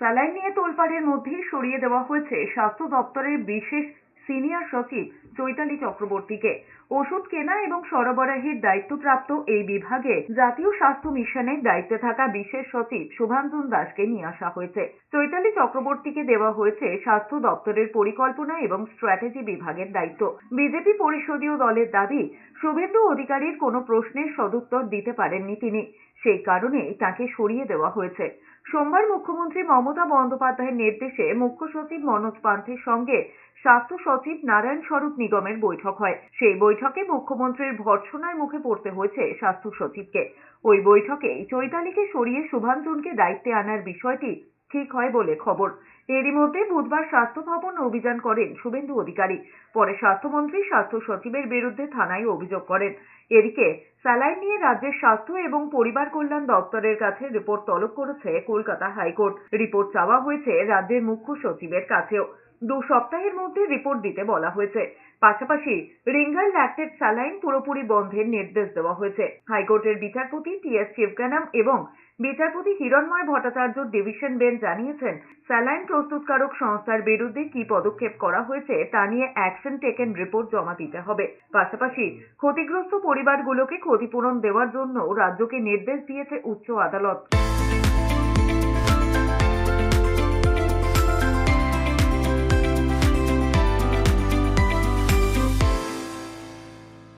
Saline নিয়ে তোলপাড়ের মধ্যেই সরিয়ে দেওয়া হয়েছে স্বাস্থ্য দপ্তরের বিশেষ সিনিয়র সচিব চৈতালি চক্রবর্তীকে। ওষুধ কেনা এবং সরবরাহের দায়িত্বপ্রাপ্ত এই বিভাগে জাতীয় স্বাস্থ্য মিশনের দায়িত্বে থাকা বিশেষ সচিব শুভাঞ্জন দাসকে নিয়ে আসা হয়েছে। চৈতালি চক্রবর্তীকে দেওয়া হয়েছে স্বাস্থ্য দপ্তরের পরিকল্পনা এবং স্ট্র্যাটেজি বিভাগের দায়িত্ব। বিজেপি পরিষদীয় দলের দাবি, শুভেন্দু অধিকারীর কোনো প্রশ্নের সদুত্তর দিতে পারেননি তিনি। সেই কারণে তাকে সরিয়ে দেওয়া হয়েছে। সোমবার মুখ্যমন্ত্রী মমতা বন্দ্যোপাধ্যায়ের নির্দেশে মুখ্য সচিব মনোজ পান্থের সঙ্গে স্বাস্থ্য সচিব নারায়ণ স্বরূপ নিগমের বৈঠক হয়। সেই বৈঠকে মুখ্যমন্ত্রীর ভর্সনার মুখে পড়তে হয়েছে স্বাস্থ্য সচিবকে। ওই বৈঠকে চৈতালিকে সরিয়ে শুভাঞ্জনকে দায়িত্বে আনার বিষয়টি ঠিক হয় বলে খবর। এরই মধ্যে বুধবার স্বাস্থ্য ভবন অভিযান করেন শুভেন্দু অধিকারী। পরে স্বাস্থ্যমন্ত্রী, স্বাস্থ্য সচিবের বিরুদ্ধে থানায় অভিযোগ করেন। এদিকে স্যালাইন নিয়ে রাজ্যের স্বাস্থ্য এবং পরিবার কল্যাণ দপ্তরের কাছে রিপোর্ট তলব করেছে কলকাতা হাইকোর্ট। রিপোর্ট চাওয়া হয়েছে রাজ্যের মুখ্য সচিবের কাছেও। দু সপ্তাহের মধ্যে রিপোর্ট দিতে বলা হয়েছে। পাশাপাশি রিঙ্গাল ল্যাক্টেড স্যালাইন পুরোপুরি বন্ধের নির্দেশ দেওয়া হয়েছে। হাইকোর্টের বিচারপতি টি এস শিবগানাম এবং বিচারপতি হিরণময় ভট্টাচার্য ডিভিশন বেঞ্চ জানিয়েছেন, স্যালাইন প্রস্তুতকারক সংস্থার বিরুদ্ধে কি পদক্ষেপ করা হয়েছে তা নিয়ে অ্যাকশন টেকেন রিপোর্ট জমা দিতে হবে। পাশাপাশি ক্ষতিগ্রস্ত পরিবারগুলোকে ক্ষতিপূরণ দেওয়ার জন্য রাজ্যকে নির্দেশ দিয়েছে উচ্চ আদালত।